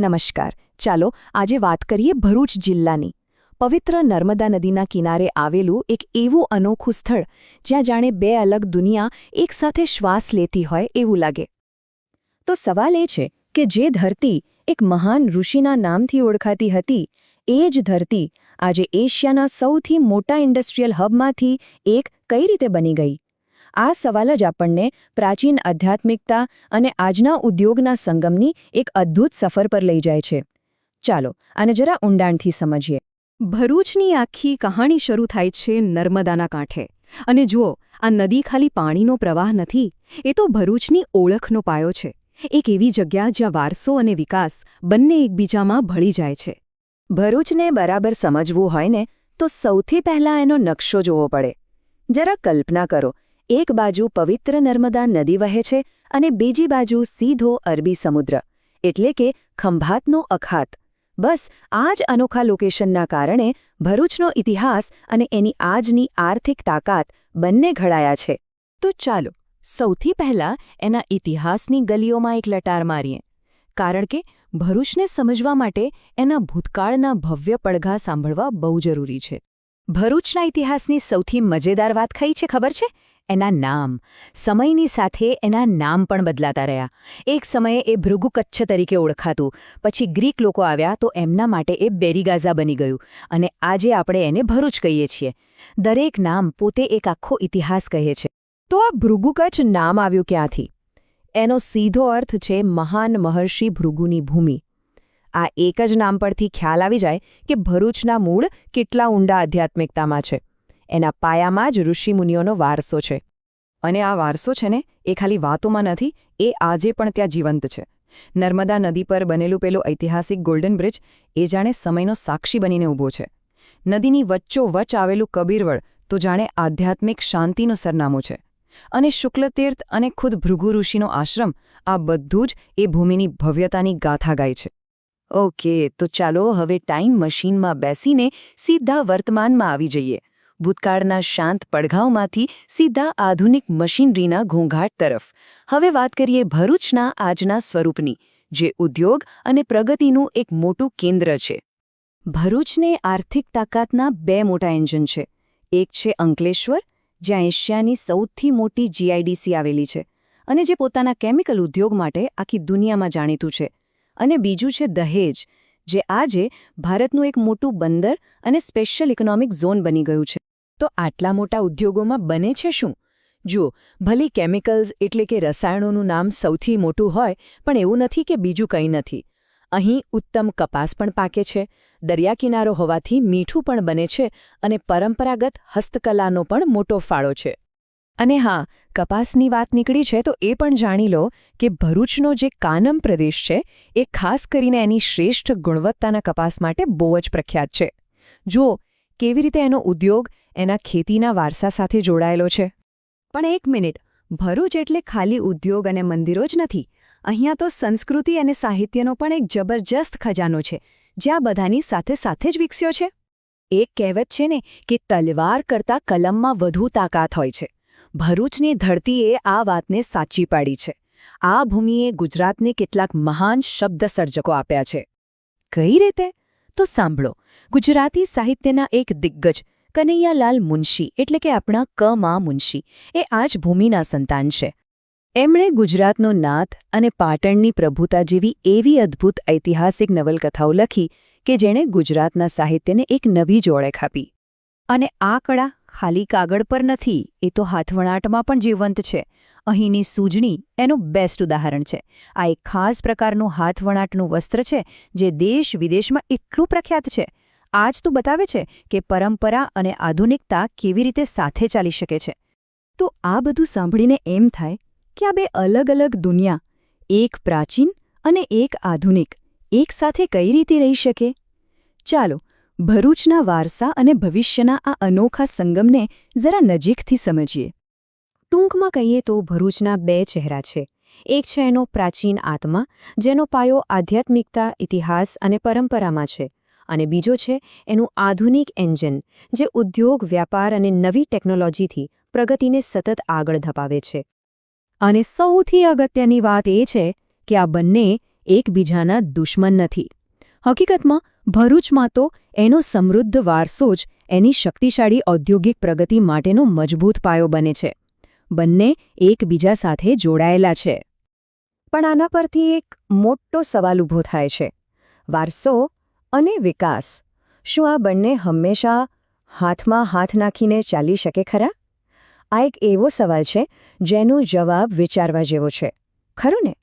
નમસ્કાર. ચાલો આજે વાત કરીએ ભરૂચ જિલ્લાની. પવિત્ર નર્મદા નદીના કિનારે આવેલું એક એવું અનોખું સ્થળ, જ્યાં જાણે બે અલગ દુનિયા એકસાથે શ્વાસ લેતી હોય એવું લાગે. તો સવાલ એ છે કે જે ધરતી એક મહાન ઋષિના નામથી ઓળખાતી હતી, એ જ ધરતી આજે એશિયાના સૌથી મોટા ઇન્ડસ્ટ્રીયલ હબમાંથી એક કઈ રીતે બની ગઈ? આ સવાલ જ આપણને પ્રાચીન આધ્યાત્મિકતા અને આજના ઉદ્યોગના સંગમની એક અદ્ભુત સફર પર લઈ જાય છે. ચાલો, આને જરા ઊંડાણથી સમજીએ. ભરૂચની આખી કહાણી શરૂ થાય છે નર્મદાના કાંઠે. અને જુઓ, આ નદી ખાલી પાણીનો પ્રવાહ નથી, એ તો ભરૂચની ઓળખનો પાયો છે. એક એવી જગ્યા જ્યાં વારસો અને વિકાસ બંને એકબીજામાં ભળી જાય છે. ભરૂચને બરાબર સમજવું હોય ને, તો સૌથી પહેલાં એનો નકશો જોવો પડે. જરા કલ્પના કરો એક બાજુ પવિત્ર નર્મદા નદી વહે છે અને બીજી બાજુ સીધો અરબી સમુદ્ર, એટલે કે ખંભાતનો અખાત. બસ, આ જ અનોખા લોકેશનના કારણે ભરૂચનો ઇતિહાસ અને એની આજની આર્થિક તાકાત બંને ઘડાયા છે. તો ચાલો, સૌથી પહેલા એના ઇતિહાસની ગલીઓમાં એક લટાર મારીએ. કારણ કે ભરૂચને સમજવા માટે એના ભૂતકાળના ભવ્ય પડઘા સાંભળવા બહુ જરૂરી છે. ભરૂચના ઇતિહાસની સૌથી મજેદાર વાત ખઈ છે ખબર છે? એના નામ. સમયની સાથે એના નામ પણ બદલાતા રહ્યા. એક સમયે એ ભૃગુકચ્છ તરીકે ઓળખાતું. પછી ગ્રીક લોકો આવ્યા તો એમના માટે એ બેરીગાઝા બની ગયું અને આજે આપણે એને ભરૂચ કહીએ છીએ. દરેક નામ પોતે એક આખો ઇતિહાસ કહે છે. તો આ ભૃગુકચ્છ નામ આવ્યું ક્યાંથી? એનો સીધો અર્થ છે મહાન મહર્ષિ ભૃગુની ભૂમિ. આ એક જ નામ પરથી ખ્યાલ આવી જાય કે ભરૂચના મૂળ કેટલા ઊંડા આધ્યાત્મિકતામાં છે. એના પાયામાં જ ઋષિમુનિઓનો વારસો છે. અને આ વારસો છે ને, એ ખાલી વાતોમાં નથી, એ આજે પણ ત્યાં જીવંત છે. નર્મદા નદી પર બનેલું પેલો ઐતિહાસિક ગોલ્ડન બ્રિજ, એ જાણે સમયનો સાક્ષી બનીને ઊભો છે. નદીની વચ્ચોવચ્ચ આવેલું કબીરવળ તો જાણે આધ્યાત્મિક શાંતિનું સરનામું છે. અને શુક્લતીર્થ અને ખુદ ભૃગુ ઋષિનો આશ્રમ, આ બધું જ એ ભૂમિની ભવ્યતાની ગાથા ગાય છે. ઓકે, તો ચાલો હવે ટાઈમ મશીનમાં બેસીને સીધા વર્તમાનમાં આવી જઈએ. ભૂતકાળના શાંત પડઘાઓમાંથી સીધા આધુનિક મશીનરીના ઘોંઘાટ તરફ. હવે વાત કરીએ ભરૂચના આજના સ્વરૂપની, જે ઉદ્યોગ અને પ્રગતિનું એક મોટું કેન્દ્ર છે. ભરૂચને આર્થિક તાકાતના બે મોટા એન્જિન છે. એક છે અંકલેશ્વર, જ્યાં એશિયાની સૌથી મોટી જીઆઈડીસી આવેલી છે અને જે પોતાના કેમિકલ ઉદ્યોગ માટે આખી દુનિયામાં જાણીતું છે. અને બીજું છે દહેજ, જે આજે ભારતનું એક મોટું બંદર અને સ્પેશિયલ ઇકોનોમિક ઝોન બની ગયું છે. તો આટલા મોટા ઉદ્યોગોમાં બને છે શું? જુઓ, ભલે કેમિકલ્સ એટલે કે રસાયણોનું નામ સૌથી મોટું હોય, પણ એવું નથી કે બીજું કંઈ નથી. અહીં ઉત્તમ કપાસ પણ પાકે છે દરિયાકિનારો હોવાથી મીઠું પણ બને છે અને પરંપરાગત હસ્તકલાનો પણ મોટો ફાળો છે. અને હા, કપાસની વાત નીકળી છે તો એ પણ જાણી લો કે ભરૂચનો જે કાનમ પ્રદેશ છે, એ ખાસ કરીને એની શ્રેષ્ઠ ગુણવત્તાના કપાસ માટે બહુ જ પ્રખ્યાત છે. જુઓ, કેવી રીતે એનો ઉદ્યોગ એના ખેતીના વારસા સાથે જોડાયેલો છે. પણ એક મિનિટ, ભરૂચ એટલે ખાલી ઉદ્યોગ અને મંદિરો જ નથી. અહીંયા તો સંસ્કૃતિ અને સાહિત્યનો પણ એક જબરજસ્ત ખજાનો છે જ્યાં બધાની સાથે સાથે જ વિકસ્યો છે. એક કહેવત છે ને કે તલવાર કરતાં કલમમાં વધુ તાકાત હોય છે. ભરૂચની ધરતીએ આ વાતને સાચી પાડી છે. આ ભૂમિએ ગુજરાતને કેટલાક મહાન શબ્દ સર્જકો આપ્યા છે. કઈ રીતે? તો સાંભળો, ગુજરાતી સાહિત્યના એક દિગ્ગજ કનૈયાલાલ મુનશી એટલે કે આપણા ક મા મુનશી, એ આ જ ભૂમિના સંતાન છે. એમણે ગુજરાતનો નાથ અને પાટણની પ્રભુતા જેવી એવી અદ્ભુત ઐતિહાસિક નવલકથાઓ લખી કે જેણે ગુજરાતના સાહિત્યને એક નવી જોડેખ આપી અને આ કળા ખાલી કાગળ પર નથી, એ તો હાથવણાટમાં પણ જીવંત છે. અહીંની સૂજણી એનું બેસ્ટ ઉદાહરણ છે. આ એક ખાસ પ્રકારનું હાથવણાટનું વસ્ત્ર છે, જે દેશ વિદેશમાં એટલું પ્રખ્યાત છે આજ તો બતાવે છે કે પરંપરા અને આધુનિકતા કેવી રીતે સાથે ચાલી શકે છે. તો આ બધું સાંભળીને એમ થાય કે આ બે અલગ અલગ દુનિયા, એક પ્રાચીન અને એક આધુનિક, એક સાથે કઈ રીતે રહી શકે? ચાલો, ભરૂચના વારસા અને ભવિષ્યના આ અનોખા સંગમને જરા નજીકથી સમજીએ. ટૂંકમાં કહીએ તો ભરૂચના બે ચહેરા છે. એક છે એનો પ્રાચીન આત્મા, જેનો પાયો આધ્યાત્મિકતા, ઇતિહાસ અને પરંપરામાં છે. અને બીજો છે એનું આધુનિક એન્જિન, જે ઉદ્યોગ, વ્યાપાર અને નવી ટેકનોલોજીથી પ્રગતિને સતત આગળ ધપાવે છે. અને સૌથી અગત્યની વાત એ છે કે આ બંને એકબીજાના દુશ્મન નથી. હકીકતમાં, ભરૂચમાં તો એનો સમૃદ્ધ વારસો જ એની શક્તિશાળી ઔદ્યોગિક પ્રગતિ માટેનો મજબૂત પાયો બને છે. બંને એકબીજા સાથે જોડાયેલા છે. પણ આના પરથી એક મોટો સવાલ ઊભો થાય છે. વારસો અને વિકાસ. શું આ બંને હંમેશા હાથમાં હાથ નાખીને ચાલી શકે ખરા? આ એક એવો સવાલ છે જેનો જવાબ વિચારવા જેવો છે. ખરું ને?